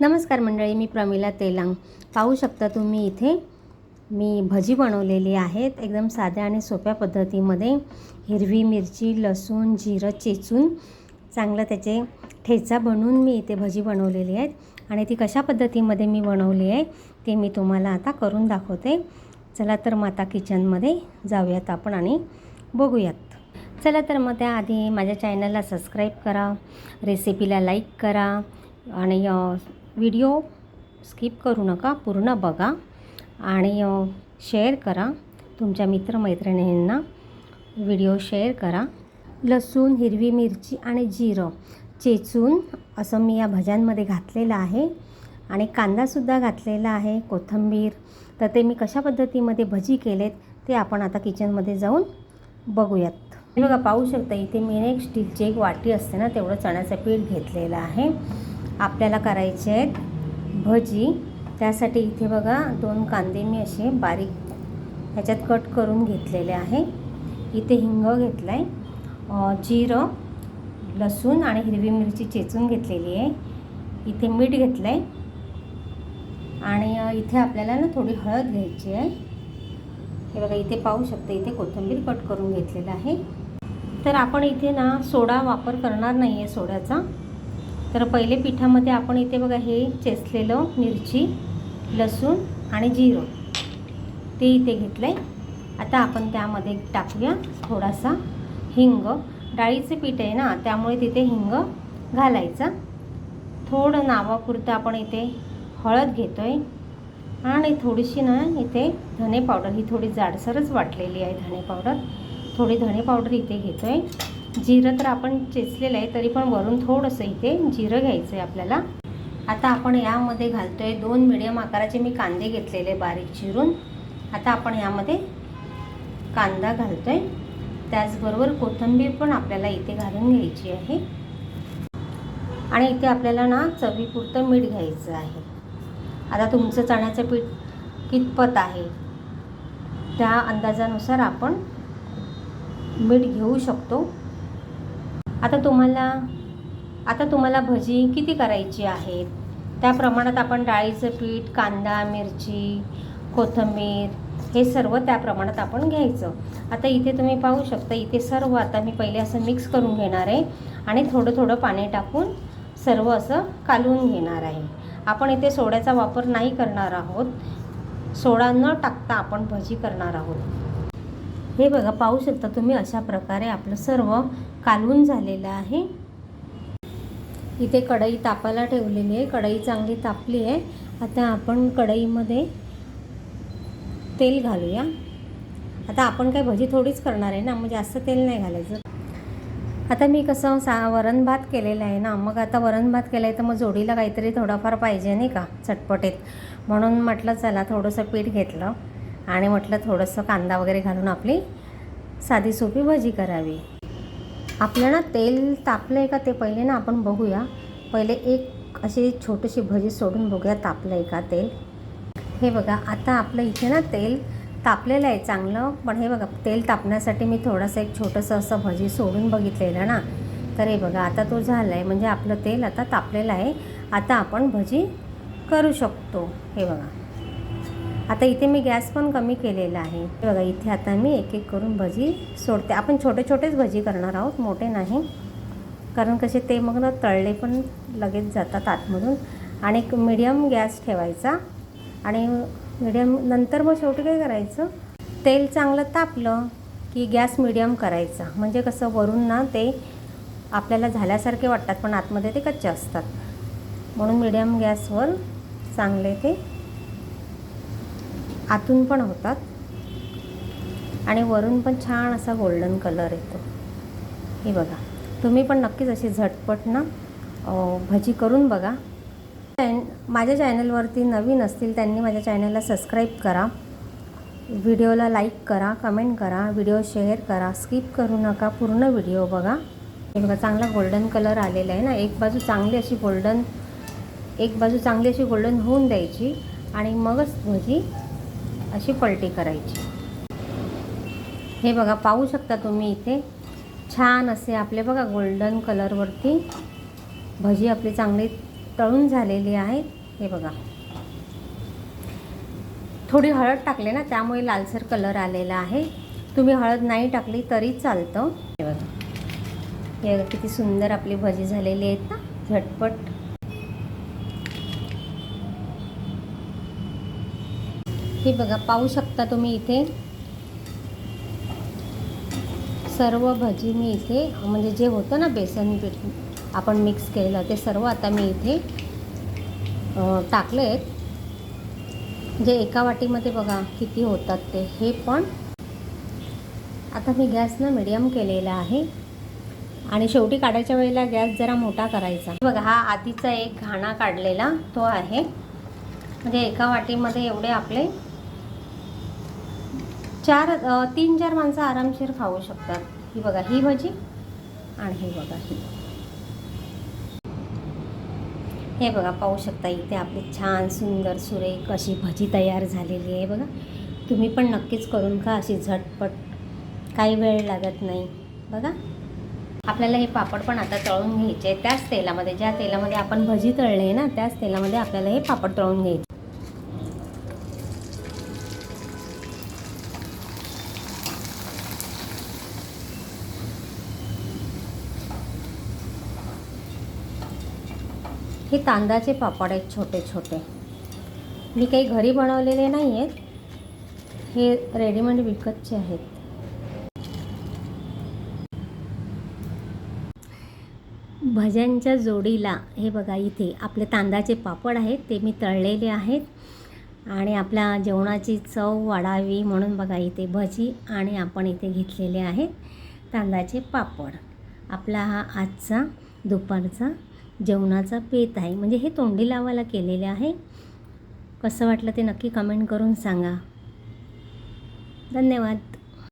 नमस्कार मंडळी मी प्रमिला तेलांग. पाहू शकता तुम्ही इथे मी भजी बनवलेली आहेत एकदम साध्या आणि सोप्या पद्धतीमध्ये. हिरवी मिरची लसूण जिरं चेचून चांगलं त्याचे ठेचा बनवून मी इथे भजी बनवलेली आहेत आणि ती कशा पद्धतीमध्ये मी बनवली आहे ते मी तुम्हाला आता करून दाखवते. चला तर मग आता किचनमध्ये जाऊयात आपण आणि बघूयात. चला तर मग त्याआधी माझ्या चॅनलला सबस्क्राईब करा रेसिपीला लाईक करा आणि व्हिडिओ स्किप करू नका पूर्ण बघा आणि शेअर करा. तुमच्या मित्रमैत्रिणींना व्हिडिओ शेअर करा. लसूण हिरवी मिरची आणि जिरं चेचून असं मी या भज्यांमध्ये घातलेलं आहे आणि कांदासुद्धा घातलेला आहे कोथिंबीर. तर ते मी कशा पद्धतीमध्ये भजी केलेत ते आपण आता किचनमध्ये जाऊन बघूयात. बघा पाहू शकता इथे मी एक स्टीलची एक वाटी असते ना तेवढं चण्याचं पीठ घेतलेलं आहे. आपल्याला करायचे आहेत भजी. त्यासाठी इथे बघा दोन कांदे मी असे बारीक ह्याच्यात कट करून घेतलेले आहे. इथे हिंग घेतला आहे जिरं लसूण आणि हिरवी मिरची चेचून घेतलेली आहे. इथे मीठ घेतलं आहे आणि इथे आपल्याला ना थोडी हळद घ्यायची आहे. हे बघा इथे पाहू शकता इथे कोथिंबीर कट करून घेतलेलं आहे. तर आपण इथे ना सोडा वापर करणार नाही आहे सोड्याचा. तर पहिले पिठामध्ये आपण इथे बघा हे चेचलेलं मिरची लसूण आणि जिरं. ते इथे घेतलं आहे आता आपण त्यामध्ये टाकूया थोडासा हिंग. डाळीचं पीठ आहे ना त्यामुळे तिथे हिंग घालायचा. थोडं नावापुरतं आपण इथे हळद घेतो आहे आणि थोडीशी ना इथे धने पावडर ही थोडी जाडसरच वाटलेली आहे धने पावडर. थोडी धने पावडर इथे घेतो आहे जिरं तर आपण चेचलेलं आहे तरी पण वरून थोडंसं इथे जिरं घ्यायचं आहे आपल्याला. आता आपण यामध्ये घालतो आहे दोन मिडियम आकाराचे मी कांदे घेतलेले बारीक चिरून. आता आपण यामध्ये कांदा घालतो आहे त्याचबरोबर कोथिंबीर पण आपल्याला इथे घालून घ्यायची आहे. आणि इथे आपल्याला ना चवीपुरतं मीठ घ्यायचं आहे. आता तुमचं चण्याचं पीठ कितपत आहे? त्या अंदाजानुसार आपण मीठ घेऊ शकतो. आता तुम्हाला आता तुम्हाला भजी किती करायची आहेत? त्या प्रमाणात आपण डाळीचं पीठ कांदा मिरची कोथिंबीर हे सर्व त्या प्रमाणात आपण घ्यायचं. आता इथे तुम्ही पाहू शकता इथे सर्व आता मी पहिले असं मिक्स करून घेणार आहे आणि थोडं थोडं पाणी टाकून सर्व असं कालवून घेणार आहे. आपण इथे सोड्याचा वापर नाही करणार आहोत. सोडा न टाकता आपण भजी करणार आहोत. हे बघा पाहू शकता तुम्ही अशा प्रकारे आपलं सर्व कालवून झालेलं आहे. इथे कढई तापायला ठेवलेली आहे. कढई चांगली तापली आहे. आता आपण कढईमध्ये तेल घालूया. आता आपण काय भजी थोडीच करणार आहे ना मग जास्त तेल नाही घालायचं. आता मी कसं सा वरण भात केलेलं आहे ना मग आता वरण भात केलं आहे तर मग जोडीला काहीतरी थोडाफार पाहिजे नाही का चटपटीत. म्हणून म्हटलं चला थोडंसं पीठ घेतलं. आणि म्हटलं थोडंसं कांदा वगैरे घालून आपली साधी सोपी भजी करावी. आपलं ना तेल तापलं आहे का ते पहिले ना आपण बघूया. पहिले एक अशी छोटीशी भजी सोडून बघूया तापलं आहे का तेल. हे बघा आता आपलं इथे ना तेल तापलेलं आहे चांगलं पण हे बघा तेल तापण्यासाठी मी थोडंसं एक छोटंसं असं भजी सोडून बघितलेलं ना. तर हे बघा आता तो झाला आहे म्हणजे आपलं तेल आता तापलेलं आहे. आता आपण भजी करू शकतो हे बघा. आता इथे मी गॅस पण कमी केलेला आहे. बघा इथे आता मी एक एक करून भजी सोडते. आपण छोटे छोटेच भजी करणार आहोत मोठे नाही. कारण कसे ते मग ना तळले पण लगेच जातात आतमधून. आणि एक मिडियम गॅस ठेवायचा. आणि मिडियम नंतर मग शेवटी काय करायचं? तेल चांगलं तापलं की गॅस मिडियम करायचा. म्हणजे कसं वरून ना ते आपल्याला झाल्यासारखे वाटतात पण आतमध्ये ते कच्चे असतात. म्हणून मिडियम गॅसवर चांगले ते आतून पण होतात. आणि वरून पण छान असा गोल्डन कलर येतो. हे बघा. तुम्ही पण नक्कीच अशी झटपट ना भजी करून बघा. चॅन माझ्या चॅनलवरती नवीन असतील त्यांनी माझ्या चॅनलला सबस्क्राईब करा. व्हिडिओला लाईक करा कमेंट करा व्हिडिओ शेअर करा स्किप करू नका पूर्ण व्हिडिओ बघा. हे बघा चांगला गोल्डन कलर आलेला आहे ना. एक बाजू चांगली अशी गोल्डन एक बाजू चांगली अशी गोल्डन होऊन द्यायची. आणि मगच भजी अशी पलटी करायची. हे बघा पाहू शकता तुम्ही इथे. छान असे आपले बघा गोल्डन कलरवरती भजी आपली चांगली तळून झालेली आहे. हे बघा. थोडी हळद टाकले ना त्यामुळे लालसर कलर आलेला आहे. तुम्ही हळद नाही टाकली तरी चालतं. हे बघा. हे किती सुंदर आपली भजी झालेली आहेत ना. झटपट हे बघा पाहू शकता तुम्ही इथे. सर्व भजी मी इथे म्हणजे जे होतं ना बेसन पीठ आपण मिक्स केलेलं ते सर्व आता मी इथे टाकले आहेत. जे एका वाटीमध्ये बघा किती होतात ते हे पण आता मी गॅस ना मिडियम केलेला आहे. आणि शेवटी काढायच्या वेळेला गॅस जरा मोठा करायचा. बघा हा आधीचा एक घाणा काढलेला तो आहे. म्हणजे एका वाटीमध्ये एवढे आपले चार तीन चार माणसं आरामशीर खाऊ शकतात. ही बघा ही भजी आणि ही बघा ही. हे बघा पाहू शकता इथे आपली छान सुंदर सुरेख अशी भजी तयार झालेली आहे बघा. तुम्ही पण नक्कीच करून खा अशी झटपट. काही वेळ लागत नाही बघा. आपल्याला हे पापड पण आता तळून घ्यायचे त्याच तेलामध्ये ज्या तेलामध्ये आपण भजी तळले आहे ना त्याच तेलामध्ये आपल्याला हे पापड तळून घ्यायचे हे तांदळाचे पापड आहेत छोटे छोटे. मी काही घरी बनवलेले नाही आहेत हे रेडीमेड विकतचे आहेत. भज्यांच्या जोडीला हे बघा इथे आपले तांदळाचे पापड आहेत ते मी तळलेले आहेत. आणि आपल्या जेवणाची चव वाढावी म्हणून बघा इथे भजी आणि आपण इथे घेतलेले आहेत तांदळाचे पापड. आपला हा आजचा दुपारचा जेवणाचा पेत आहे. म्हणजे हे तोंडी लावायला केलेले आहे. कसं वाटलं ते नक्की कमेंट करून सांगा. धन्यवाद.